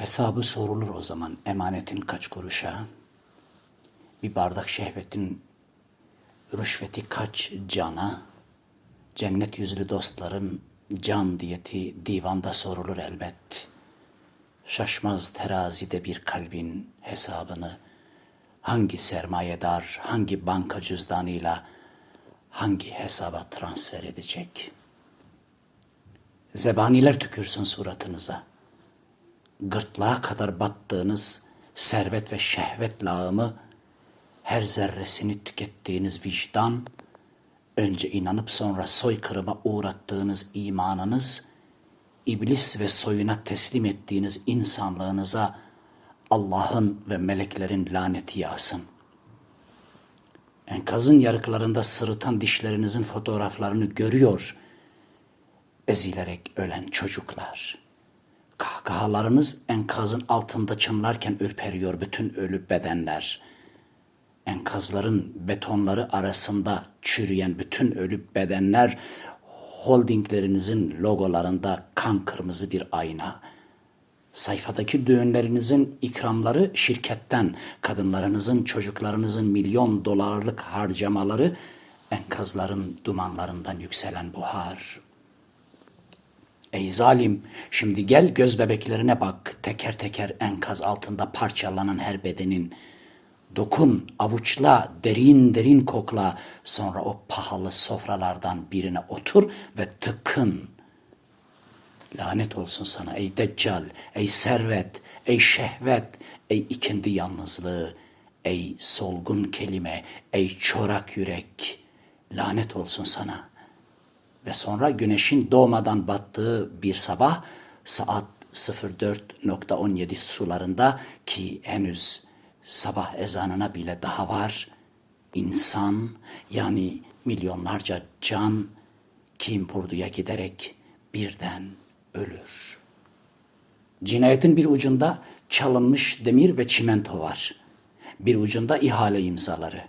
Hesabı sorulur o zaman emanetin kaç kuruşa? Bir bardak şehvetin rüşveti kaç cana? Cennet yüzlü dostların can diyeti divanda sorulur elbet. Şaşmaz terazide bir kalbin hesabını hangi sermayedar, hangi banka cüzdanıyla hangi hesaba transfer edecek? Zebaniler tükürsün suratınıza. Gırtlağa kadar battığınız servet ve şehvet lağımı, her zerresini tükettiğiniz vicdan, önce inanıp sonra soykırıma uğrattığınız imanınız, iblis ve soyuna teslim ettiğiniz insanlığınıza Allah'ın ve meleklerin laneti yağsın. Enkazın yarıklarında sırıtan dişlerinizin fotoğraflarını görüyor, ezilerek ölen çocuklar. Kahkahalarınız enkazın altında çınlarken ürperiyor bütün ölü bedenler. Enkazların betonları arasında çürüyen bütün ölü bedenler holdinglerinizin logolarında kan kırmızı bir ayna. Sayfadaki düğünlerinizin ikramları şirketten, kadınlarınızın, çocuklarınızın milyon dolarlık harcamaları enkazların dumanlarından yükselen buhar. Ey zalim, şimdi gel göz bebeklerine bak, teker teker enkaz altında parçalanan her bedenin. Dokun, avuçla, derin derin kokla, sonra o pahalı sofralardan birine otur ve tıkın. Lanet olsun sana ey deccal, ey servet, ey şehvet, ey ikindi yalnızlığı, ey solgun kelime, ey çorak yürek. Lanet olsun sana.'' Ve sonra güneşin doğmadan battığı bir sabah saat 04.17 sularında ki henüz sabah ezanına bile daha var. insan yani milyonlarca can kim Purdu'ya giderek birden ölür. Cinayetin bir ucunda çalınmış demir ve çimento var. Bir ucunda ihale imzaları.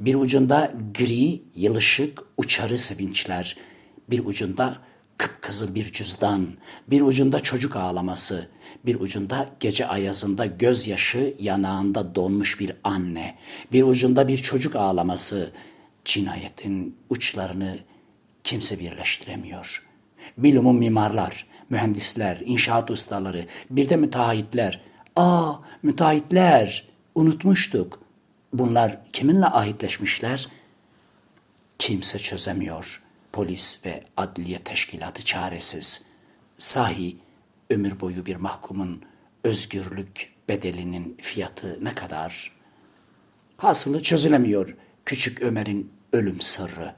Bir ucunda gri, yılışık, uçarı sevinçler bir ucunda kıpkızıl bir cüzdan, bir ucunda çocuk ağlaması, bir ucunda gece ayazında gözyaşı yanağında donmuş bir anne, bir ucunda bir çocuk ağlaması. Cinayetin uçlarını kimse birleştiremiyor. Bilumun mimarlar, mühendisler, inşaat ustaları, bir de müteahhitler. Aa, müteahhitler, unutmuştuk. Bunlar kiminle ahitleşmişler? Kimse çözemiyor.'' Polis ve adliye teşkilatı çaresiz. Sahi ömür boyu bir mahkumun özgürlük bedelinin fiyatı ne kadar? Hasılı çözülemiyor küçük Ömer'in ölüm sırrı.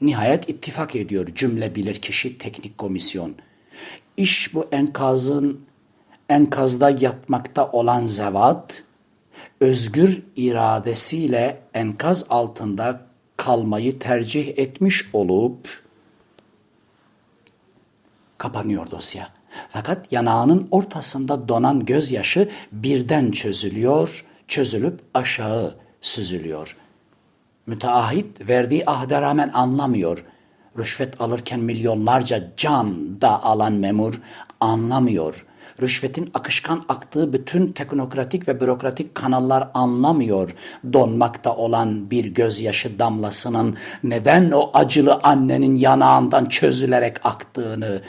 Nihayet ittifak ediyor cümle bilirkişi teknik komisyon. İş bu enkazın enkazda yatmakta olan zevat, özgür iradesiyle enkaz altında kalmayı tercih etmiş olup kapanıyor dosya. Fakat yanağının ortasında donan gözyaşı birden çözülüyor, çözülüp aşağı süzülüyor. Müteahhit verdiği ahde rağmen anlamıyor. Rüşvet alırken milyonlarca can da alan memur anlamıyor rüşvetin akışkan aktığı bütün teknokratik ve bürokratik kanallar anlamıyor donmakta olan bir gözyaşı damlasının neden o acılı annenin yanağından çözülerek aktığını.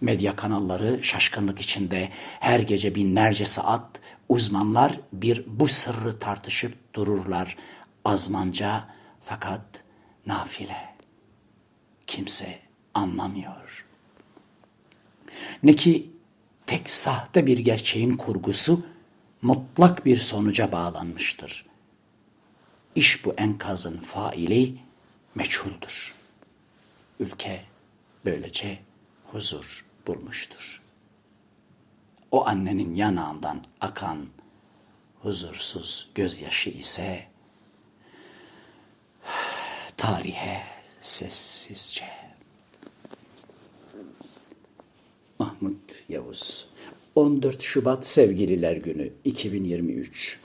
Medya kanalları şaşkınlık içinde her gece binlerce saat uzmanlar bir bu sırrı tartışıp dururlar. Azmanca fakat nafile. Kimse anlamıyor. Ne ki tek sahte bir gerçeğin kurgusu mutlak bir sonuca bağlanmıştır. İş bu enkazın faili meçhuldür. Ülke böylece huzur bulmuştur. O annenin yanağından akan huzursuz gözyaşı ise tarihe sessizce Yavuz. 14 Şubat Sevgililer Günü 2023